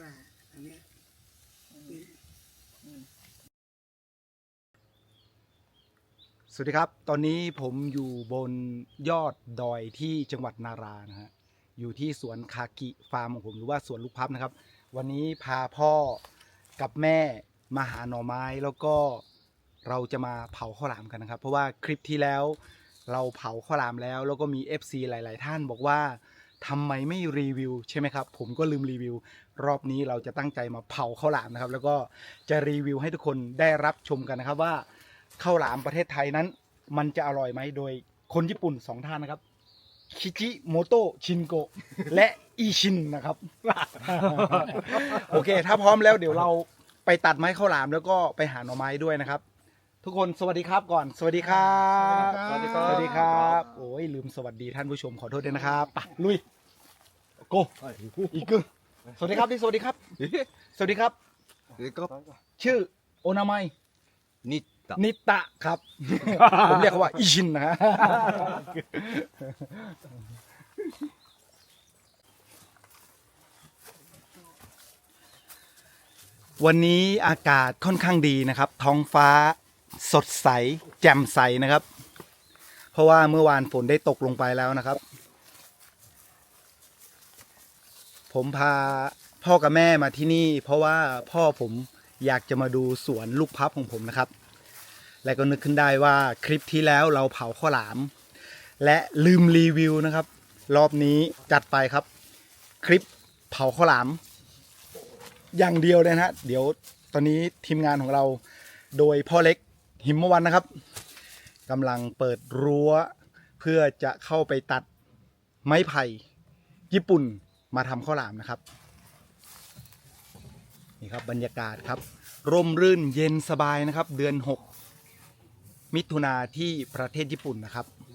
ว่าอันเนี้ยสวัสดีครับ ตอนนี้ผมอยู่บนยอดดอยที่จังหวัดนารานะฮะ อยู่ที่สวนคากิฟาร์มของผมหรือว่าสวนลูกพับนะครับ วันนี้พาพ่อกับแม่มาหาหน่อไม้แล้วก็เราจะมาเผาข้าวหลามกันนะครับ เพราะว่าคลิปที่แล้วเราเผาข้าวหลามแล้ว แล้วก็มี FC หลาย ๆ ท่านบอกว่า ทำไมไม่รีวิวใช่ไหมครับ ผมก็ลืมรีวิว รอบนี้เราจะตั้งใจมาเผาข้าวหลามนะครับ แล้วก็จะรีวิวให้ทุกคนได้รับชมกันนะครับว่าข้าวหลามประเทศไทยนั้น มันจะอร่อยไหมโดยคนญี่ปุ่นสองท่านนะครับคิจิโมโตะชินโกะและอีชินนะครับ โอเค ถ้าพร้อมแล้วเดี๋ยวเราไปตัดไม้ข้าวหลามแล้วก็ไปหาหน่อไม้ด้วยนะครับ ทุกคนสวัสดีครับก่อน สวัสดีครับสวัสดีครับสวัสดีครับ โอ้ยลืมสวัสดีท่านผู้ชมขอโทษด้วยนะครับไปลุยโกอีกกึสวัสดีครับที่สวัสดีครับ สวัสดีครับ ชื่อโอนามัยนิตะนิตะครับ ผมเรียกเขาว่าอิชินนะฮะวันนี้อากาศค่อนข้างดีนะครับ ท้องฟ้า สดใสแจ่มใสนะครับ เพราะว่าเมื่อวานฝนได้ตกลงไปแล้วนะครับ ผมพาพ่อกับแม่มาที่นี่ เพราะว่าพ่อผมอยากจะมาดูสวนลูกพับของผมนะครับ และก็นึกขึ้นได้ว่าคลิปที่แล้วเราเผาข้าวหลาม และลืมรีวิวนะครับ รอบนี้จัดไปครับ คลิปเผาข้าวหลาม อย่างเดียวเลยนะฮะเดี๋ยวตอนนี้ทีมงานของเราโดยพ่อเล็ก หิมวันนะครับกำลังเปิดรั้ว เพื่อจะเข้าไปตัดไม้ไผ่ญี่ปุ่นมาทำข้าวหลามนะครับ นี่ครับบรรยากาศครับ ร่มรื่นเย็นสบายนะครับ เดือน 6 มิถุนาที่ประเทศญี่ปุ่นนะครับครับ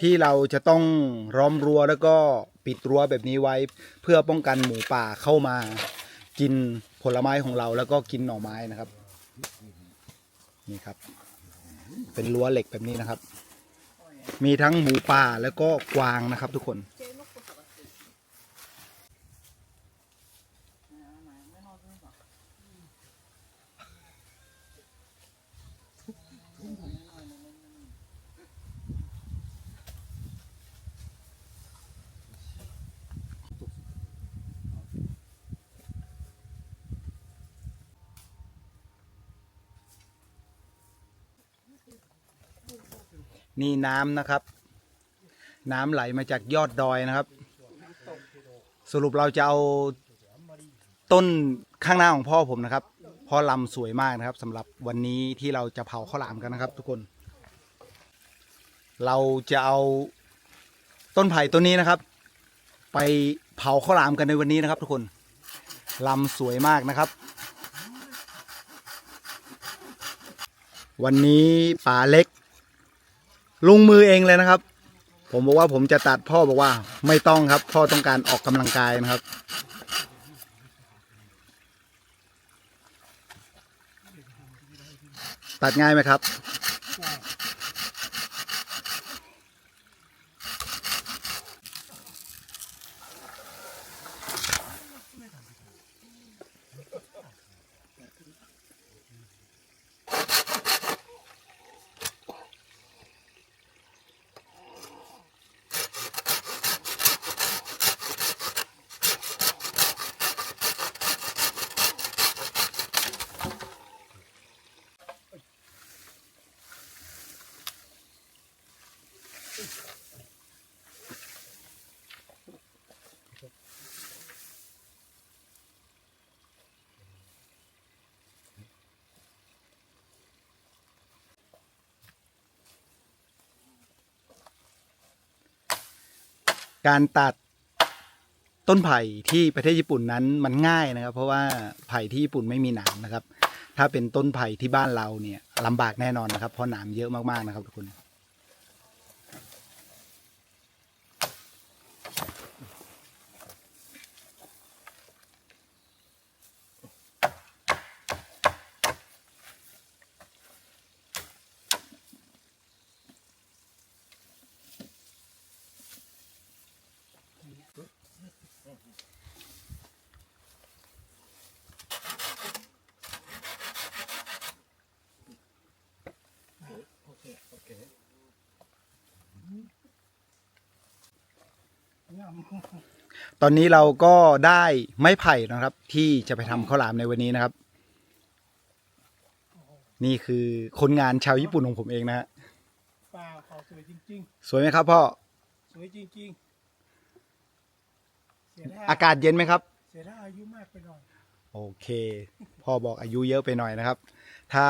ที่เราจะต้องล้อมรั้วแล้วก็ปิดรั้วแบบนี้ไว้ เพื่อป้องกันหมูป่าเข้ามา กินผลไม้ของเราแล้วก็กินหน่อไม้นะครับ นี่ครับ เป็นรั้วเหล็กแบบนี้นะครับ มีทั้งหมูป่าแล้วก็กวางนะครับทุกคน นี่น้ำนะครับ น้ำไหลมาจากยอดดอยนะครับ สรุปเราจะเอาต้นข้างหน้าของพ่อผมนะครับพ่อลำสวยมากนะครับสำหรับวันนี้ที่เราจะเผาข้าวหลามกันนะครับ ทุกคน เราจะเอาต้นไผ่ต้นนี้นะครับ ไปเผาข้าวหลามกันในวันนี้นะครับ ทุกคนลำสวยมากนะครับ วันนี้ป่าเล็ก ลงมือเองเลยนะครับ ผมบอกว่าผมจะตัดพ่อบอกว่า ไม่ต้องครับ พ่อต้องการออกกำลังกายนะครับ ตัดง่ายไหมครับ การตัดต้นไผ่ที่ประเทศญี่ปุ่นนั้นมันง่ายนะครับ เพราะว่าไผ่ที่ญี่ปุ่นไม่มีหนามนะครับ ถ้าเป็นต้นไผ่ที่บ้านเราเนี่ยลำบากแน่นอนนะครับ เพราะหนามเยอะมากๆนะครับทุกคน ตอนนี้เราก็ได้ไม้ไผ่นะครับ ที่จะไปทำข้าวหลามในวันนี้นะครับ นี่คือคนงานชาวญี่ปุ่นของผมเองนะฮะเปล่าเขาสวยจริง สวยไหมครับพ่อ ๆ สวยจริงๆ เสียดายอากาศเย็นไหมครับ เสียดายอายุมากไปหน่อยโอเค พ่อบอกอายุเยอะไปหน่อยนะครับ ถ้า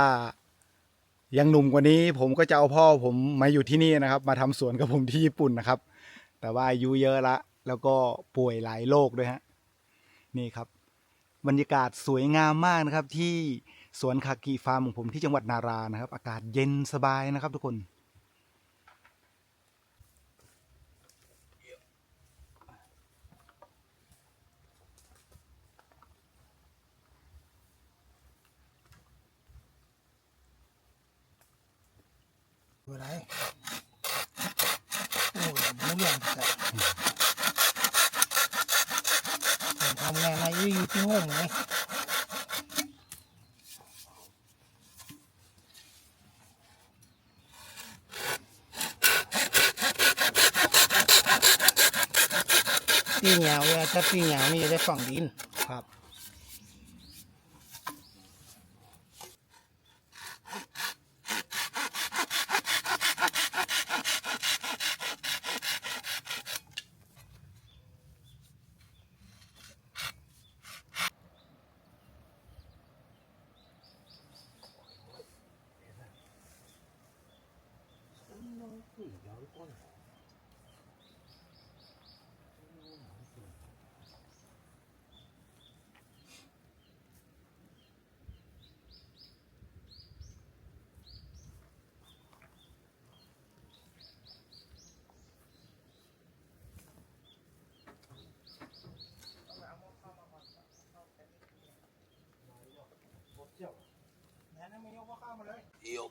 ยังหนุ่มกว่านี้ผมก็จะเอาพ่อผมมาอยู่ที่นี่นะครับ มาทำสวนกับผมที่ญี่ปุ่นนะครับ แต่ว่าอายุเยอะละ แล้วก็ป่วยหลายโรคด้วยฮะ นี่ครับ บรรยากาศสวยงามมากนะครับ ที่สวนคากิฟาร์มของผมที่จังหวัดนารานะครับ อากาศเย็นสบายนะครับทุกคนอะไรโอ้ยหมูเรื่องแต่ผม ทำงานในอยู่ที่ห้องไงปีเหงาเวลาถ้าปีเหงานี่จะได้ฝั่งดินครับ かな斜めにかもらい。いよ。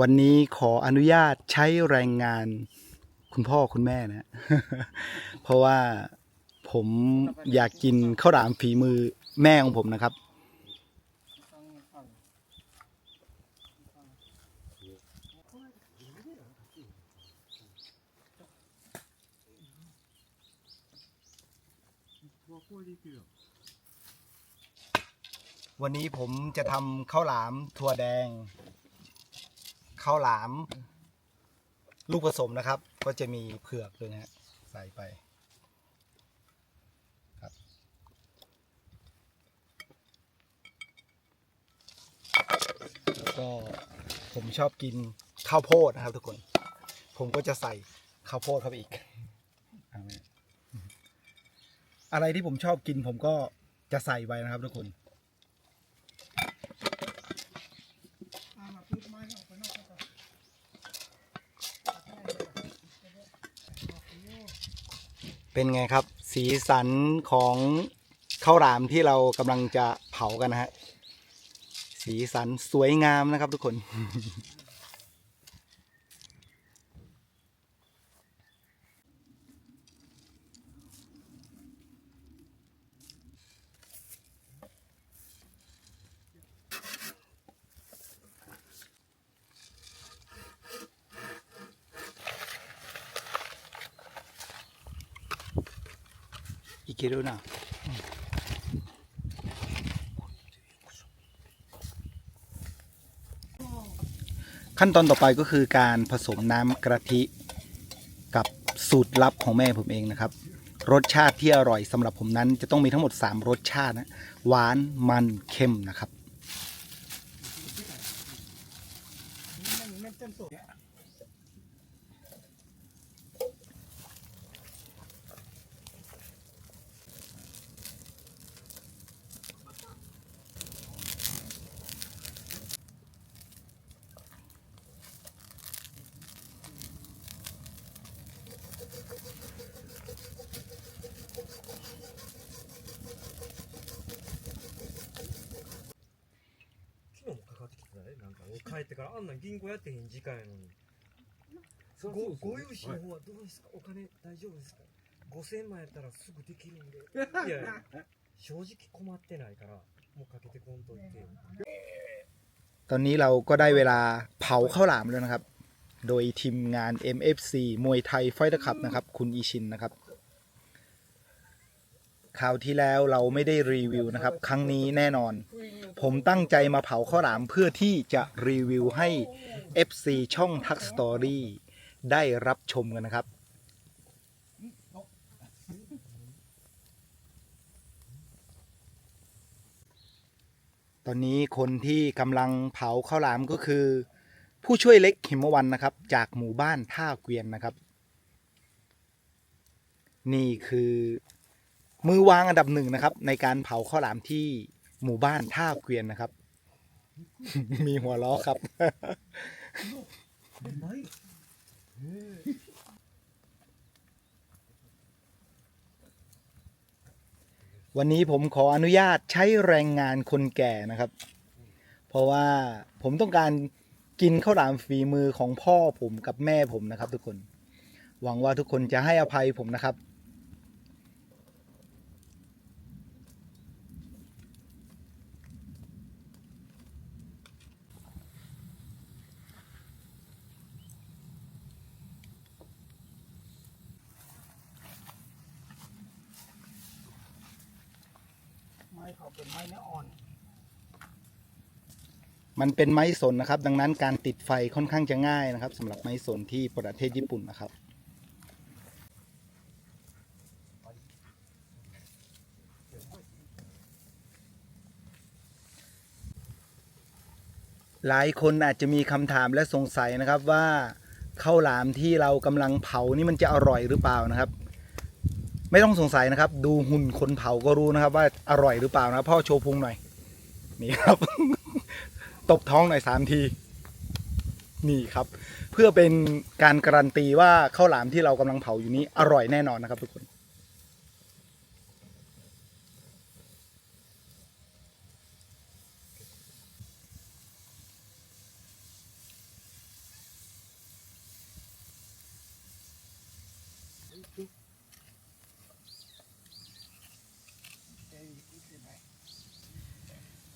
วันนี้ขออนุญาตใช้แรงงาน คุณพ่อคุณแม่นะ เพราะว่าผมอยากกินข้าวหลามฝีมือแม่ของผมนะครับ วันนี้ผมจะทำข้าวหลามถั่วแดง ข้าวหลาม ลูกผสมนะครับ ก็จะมีเผือกด้วยนะฮะใส่ไปครับ แล้วก็ผมชอบกินข้าวโพดนะครับทุกคน ผมก็จะใส่ข้าวโพดเข้าไปอีกอาไหมอะไรที่ผมชอบกินผมก็จะใส่ไปนะครับทุกคน เอามาปิดไม้ออกไปนอกก่อน เป็นไงครับ สีสันของข้าวหลามที่เรากำลังจะเผากันนะฮะสีสันสวยงามนะครับทุกคน 2ขั้นตอนต่อไปก็คือการผสมน้ำกะทิกับสูตรลับของแม่ผมเองนะครับ รสชาติที่อร่อยสำหรับผมนั้นจะต้องมีทั้งหมด 3 รสชาตินะหวานมันเค็มนะครับ からあんなん銀行やってへん時間やのにそうごそうそうご融資の方はどうですかお金大丈夫ですか5000万やったらすぐできるんでいやいや正直困ってないからもうかけてこんといてよ ตอนนี้เราก็ได้เวลาเผาข้าวหลามแล้วนะครับ โดยทีมงาน MFC มวยไทยไฟต์คับนะครับ คุณอีชินนะครับ คราวที่แล้วเราไม่ได้รีวิวนะครับ ครั้งนี้แน่นอน ผมตั้งใจมาเผาข้าวหลามเพื่อที่จะรีวิวให้ FC ช่องทักสตอรี่ได้รับชมกันนะครับ ตอนนี้คนที่กำลังเผาข้าวหลามก็คือ ผู้ช่วยเล็กหิมวันนะครับ จากหมู่บ้านท่าเกวียนนะครับ นี่คือ มือวางอันดับหนึ่งนะครับ ในการเผาข้าวหลามที่หมู่บ้านท่าเกวียนนะครับ มีหัวล้อครับ วันนี้ผมขออนุญาตใช้แรงงานคนแก่นะครับ เพราะว่าผมต้องการกินข้าวหลามฝีมือของพ่อผมกับแม่ผมนะครับ ทุกคน หวังว่าทุกคนจะให้อภัยผมนะครับ ไม้เขาเป็นไม้เนื้ออ่อน มันเป็นไม้สนนะครับ ดังนั้นการติดไฟค่อนข้างจะง่ายนะครับสำหรับไม้สนที่ประเทศญี่ปุ่นนะครับ หลายคนอาจจะมีคำถามและสงสัยนะครับว่าข้าวหลามที่เรากำลังเผานี่มันจะอร่อยหรือเปล่านะครับ ไม่ต้องสงสัยนะครับ ดูหุ่นคนเผาก็รู้นะครับ ว่าอร่อยหรือเปล่านะพ่อโชว์พุงหน่อย นี่ครับ ตบท้องหน่อยสามที นี่ครับ เพื่อเป็นการการันตีว่าข้าวหลามที่เรากำลังเผาอยู่นี้อร่อยแน่นอนนะครับทุกคน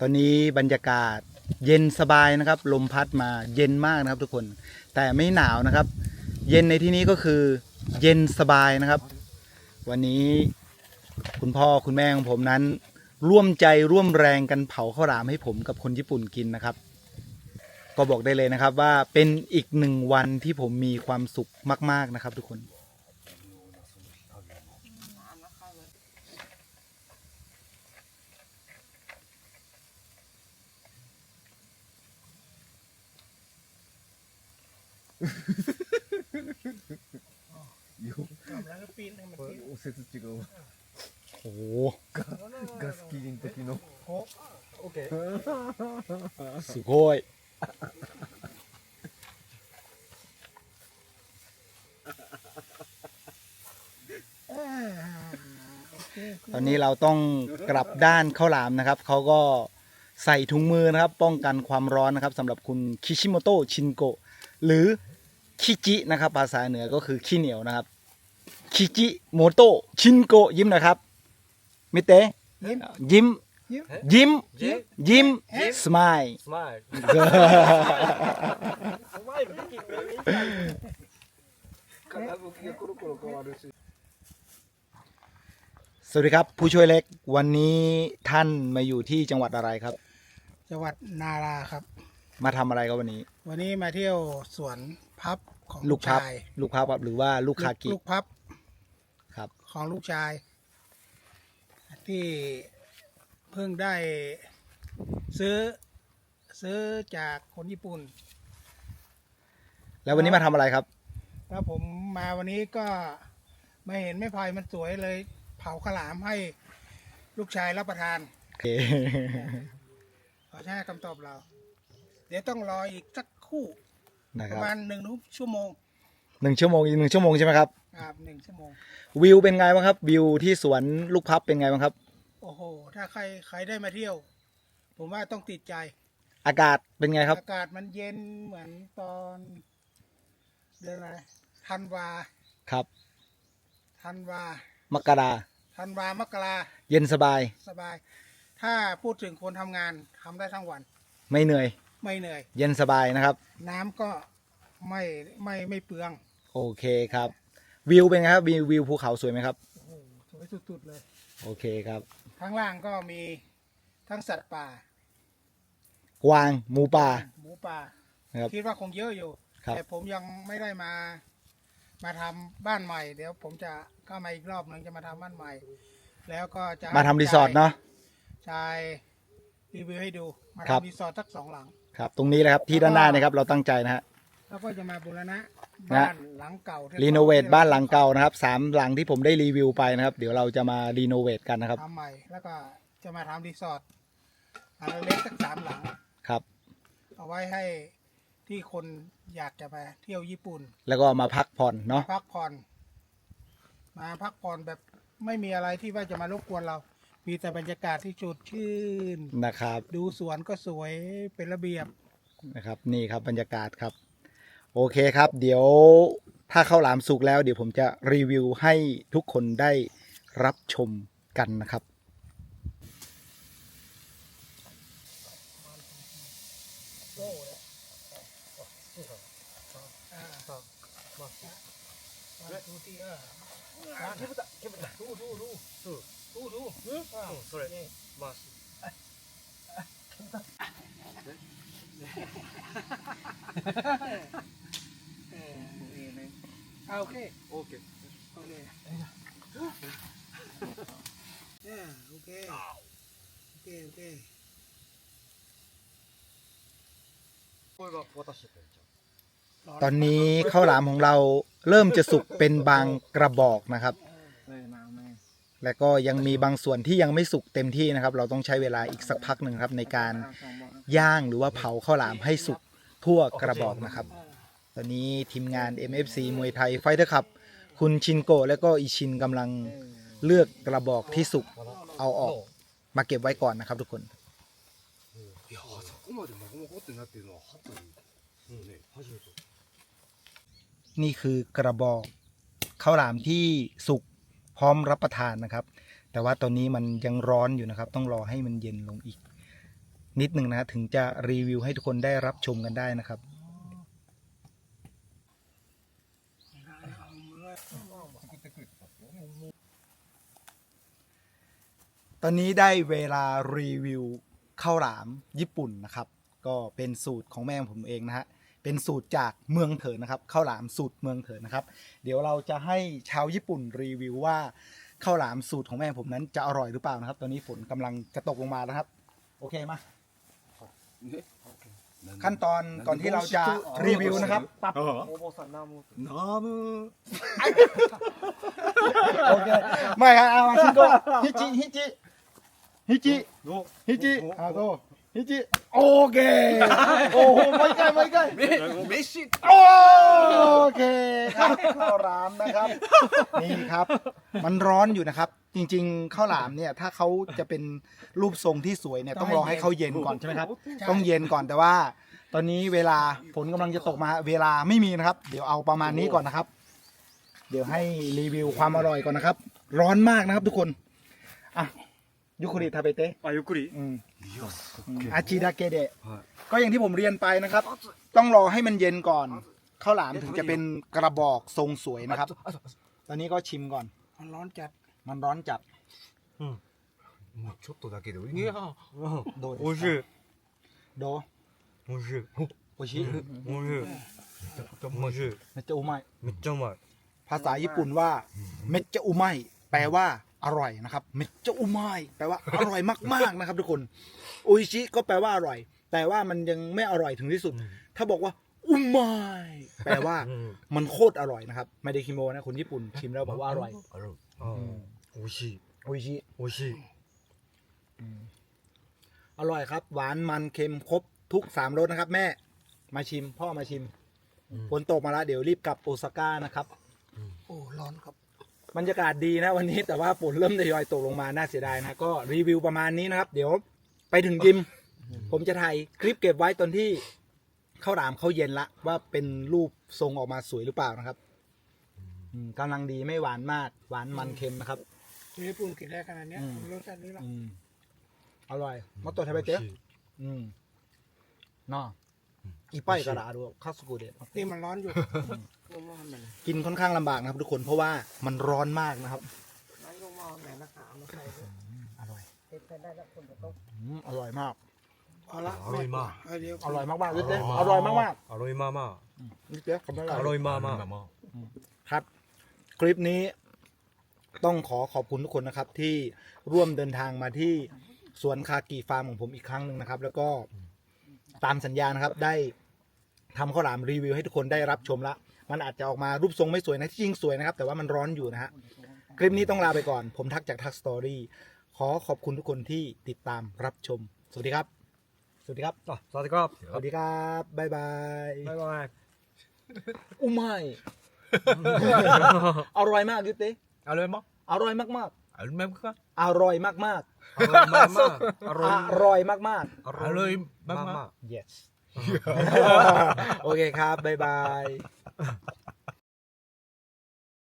ตอนนี้บรรยากาศเย็นสบายนะครับ ลมพัดมาเย็นมากนะครับทุกคน แต่ไม่หนาวนะครับ เย็นในที่นี้ก็คือเย็นสบายนะครับ วันนี้คุณพ่อคุณแม่ของผมนั้น ร่วมใจร่วมแรงกันเผาข้าวหลามให้ผมกับคนญี่ปุ่นกินนะครับ ก็บอกได้เลยนะครับว่าเป็นอีกหนึ่งวันที่ผมมีความสุขมาก ๆนะครับ ทุกคน แล้วก็ปีนให้มันปีน おせつ違うわ โอ้โห ガスキリの時の สุโขยตอนนี้เราต้องกลับด้านข้าวหลามนะครับ เขาก็ใส่ถุงมือนะครับ ป้องกันความร้อนนะครับสำหรับคุณคิชิโมโตะชินโกะหรือ คิจินะครับภาษาเหนือก็คือขี้เหนียวนะครับคิจิโมโตชินโกยิ้มนะครับมิเตยิ้มยิ้มยิ้มยิมสมายสมาสวัสดีครับ ผู้ช่วยเล็กวันนี้ท่านมาอยู่ที่จังหวัดอะไรครับ จังหวัดนาราครับ มาทำอะไรครับวันนี้ วันนี้มาเที่ยวสวน พับของลูกพับชายลูกพับครับหรือว่าลูกคากิลูกพับครับ ของลูกชาย ที่เพิ่งได้ซื้อซื้อจากคนญี่ปุ่น แล้ววันนี้มาทำอะไรครับ แล้วผมมาวันนี้ก็ไม่เห็นไม่พายมันสวยเลย เผาขาวหลามให้ลูกชายรับประทาน โอเค ขอใช้คำตอบเรา เดี๋ยวต้องรออีกสักครู่ นะปครัระบมาณหนึ่งชั่วโมงหนึ่งชั่วโมงอีกหนึ่งชั่วโมงใช่ไหมครับ ครับหนึ่งชั่วโมง วิวเป็นไงบ้างครับ วิวที่สวนลูกพับเป็นไงบ้างครับ โอ้โห ถ้าใครใครได้มาเที่ยว ผมว่าต้องติดใจ อากาศเป็นไงครับ อากาศมันเย็นเหมือนตอน เดือนอะไรธันวาครับธันวามกราธันวามกราเย็นสบาย สบาย ถ้าพูดถึงคนทำงานทำได้ทั้งวัน ไม่เหนื่อย ไม่เหนื่อย เย็นสบายนะครับ น้ำก็ไม่ไม่ไม่เปลืองโอเคครับ วิวเป็นไงครับวิววิวภูเขาสวยไหมครับ โอ้โหสวยสุดๆเลย โอเคครับข้างล่างก็มีทั้งสัตว์ป่ากวางหมูป่าหมูป่า นะครับ คิดว่าคงเยอะอยู่ ครับ แต่ผมยังไม่ได้มา มาทำบ้านใหม่ เดี๋ยวผมจะเข้ามาอีกรอบหนึงจะมาทำบ้านใหม่ แล้วก็จะมาทำรีสอร์ทเนาะ ชายรีวิวให้ดู มาครับ ทำรีสอร์ทสักสองหลัง ครับ ตรงนี้เลยครับที่ด้านหน้านะครับเราตั้งใจนะฮะ แล้วก็จะมาบูรณะนะ บ้านหลังเก่าที่รีโนเวทบ้านหลังเก่านะครับสามหลังที่ผมได้รีวิวไปนะครับ เดี๋ยวเราจะมารีโนเวทกันนะครับ ทำใหม่ แล้วก็จะมาทำรีสอร์ทอันเล็กสักสามหลัง ครับ เอาไว้ให้ที่คนอยากจะไปเที่ยวญี่ปุ่น แล้วก็มาพักผ่อนเนาะ พักผ่อน มาพักผ่อนแบบไม่มีอะไรที่ว่าจะมารบกวนเรา มีแต่บรรยากาศที่สดชื่น นะครับ ดูสวนก็สวยเป็นระเบียบ นะครับ นี่ครับบรรยากาศครับ โอเคครับ เดี๋ยวถ้าเข้าหลามสุกแล้ว เดี๋ยวผมจะรีวิวให้ทุกคนได้รับชมกันนะครับดูดูดูดูดูดูดูดู โอเค โอเค โอเคโอเยโอเค โอเค โอเคตอนนี้ข้าวหลามของเราเริ่มจะสุกเป็นบางกระบอกนะครับ และก็ยังมีบางส่วนที่ยังไม่สุกเต็มที่นะครับ เราต้องใช้เวลาอีกสักพักหนึ่งครับ ในการย่างหรือว่าเผาข้าวหลามให้สุกทั่วกระบอกนะครับ ตอนนี้ทีมงาน MFC มวยไทยไฟเตอร์ครับ คุณชินโกะและก็อิชินกำลังเลือกกระบอกที่สุกเอาออกมาเก็บไว้ก่อนนะครับทุกคนนี่คือกระบอกข้าวหลามที่สุก พร้อมรับประทานนะครับ แต่ว่าตอนนี้มันยังร้อนอยู่นะครับ ต้องรอให้มันเย็นลงอีก นิดหนึ่งนะถึงจะรีวิวให้ทุกคนได้รับชมกันได้นะครับตอนนี้ได้เวลารีวิวข้าวหลามญี่ปุ่นนะครับ ก็เป็นสูตรของแม่ผมเองนะฮะ เป็นสูตรจากเมืองเถินนะครับข้าวหลามสูตรเมืองเถินนะครับ เดี๋ยวเราจะให้ชาวญี่ปุ่นรีวิวว่าข้าวหลามสูตรของแม่ผมนั้นจะอร่อยหรือเปล่านะครับ ตอนนี้ฝนกำลังจะตกลงมาแล้วครับ โอเคมาขั้นตอนก่อนที่เราจะรีวิวนะครับปับโมโมสันนามูโอเคไม่ครับเอามาชิโกฮิจิฮิจิฮิจิฮิจิอาโก ฮิจิโอเคโอ้โหไม่ใกล้ไม่ใกล้飯โอเคครับข้าวหลามนะครับ นี่ครับ มันร้อนอยู่นะครับ จริง ๆข้าวหลามเนี่ยถ้าเขาจะเป็นรูปทรงที่สวยเนี่ยต้องรอให้เขาเย็นก่อนใช่ไหมครับ ต้องเย็นก่อนแต่ว่า ตอนนี้เวลาฝนกำลังจะตกมาเวลาไม่มีนะครับ เดี๋ยวเอาประมาณนี้ก่อนนะครับ เดี๋ยวให้รีวิวความอร่อยก่อนนะครับ ร้อนมากนะครับทุกคนอะ ยุคุริทาเบเตะ あゆっくり อืม いやすっ อาจิดาเกเดะ はい ก็อย่างที่ผมเรียนไปนะครับ ต้องรอให้มันเย็นก่อนข้าวหลามถึงจะเป็นกระบอกทรงสวยนะครับ ตอนนี้ก็ชิมก่อน มันร้อนจัด มันร้อนจัด もうちょっとだけでいいや โดย おいしい โด おいしい โอชิ おいしいおいしい เมจะอุไม めっちゃうまい ภาษาญี่ปุ่นว่าเมจะอุไมแปลว่า อร่อยนะครับเมจจะอุมาแปลว่าอร่อยมากๆนะครับ ทุกคนโออิชิก็แปลว่าอร่อย แต่ว่ามันยังไม่อร่อยถึงที่สุด ถ้าบอกว่าอุมายแปลว่ามันโคตรอร่อยนะครับไม่ได้คิโมนะคนญี่ปุ่นชิมแล้วบอกว่าอร่อยอร่อยโอชิโอชิโอชิอร่อยครับ หวานมันเค็มครบทุกสามรสนะครับ แม่มาชิม พ่อมาชิมฝนตกมาแล้วเดี๋ยวรีบกลับโอซาก้านะครับ โอ้ร้อนครับ บรรยากาศดีนะวันนี้แต่ว่าฝนเริ่มทยอยตกลงมาน่าเสียดายนะก็รีวิวประมาณนี้นะครับ เดี๋ยวไปถึงยิม ผมจะถ่ายคลิปเก็บไว้ตอนที่ข้าวหลามเขาเย็นละ ว่าเป็นรูปทรงออกมาสวยหรือเปล่านะครับอืมกำลังดีไม่หวานมาก หวานมันเค็มนะครับที่ญี่ปุ่นกินได้ขนาดเนี้ยอืม รสชาตินี้ละอืมอร่อยมาตัวไทยไปเจ๊อืมเนาะ อีป้ายกระดาษดูข้าวสกูเดะนี่มันร้อนอยู่ลงมอน่อยกินค่อนข้างลำบากนะครับ ทุกคนเพราะว่ามันร้อนมากนะครับร้อนลงมอน่อยนะคะมาใส่อร่อยได้แล้คนจะต้อร่อยมากอร่อยมากอร่อยมากมากนิดเดียอร่อยมากมากอร่อยมากมากนิดเดียอร่อยมากมากครับ คลิปนี้ต้องขอขอบคุณทุกคนนะครับ ที่ร่วมเดินทางมาที่สวนคากีฟาร์มของผมอีกครั้งหนึ่งนะครับ แล้วก็ ตามสัญญานะครับได้ทำข้าวหลามรีวิวให้ทุกคนได้รับชมละ มันอาจจะออกมารูปทรงไม่สวยนะที่จริงสวยนะครับ แต่ว่ามันร้อนอยู่นะฮะคลิปนี้ต้องลาไปก่อน ผมทักจากทักสตอรี่ขอขอบคุณทุกคนที่ติดตามรับชม สวัสดีครับ สวัสดีครับสวัสดีครับสวัสดีครับบ๊ายบายบ๊ายบายอุยไม่ อร่อยมากยุติอร่อยมั้อร่อยมากๆอร่อยมากงครั อร่อยมากมากอร่อยมากมากอร่อยมากมากอร่อยมากมาก yes โอเคครับ บ๊ายบาย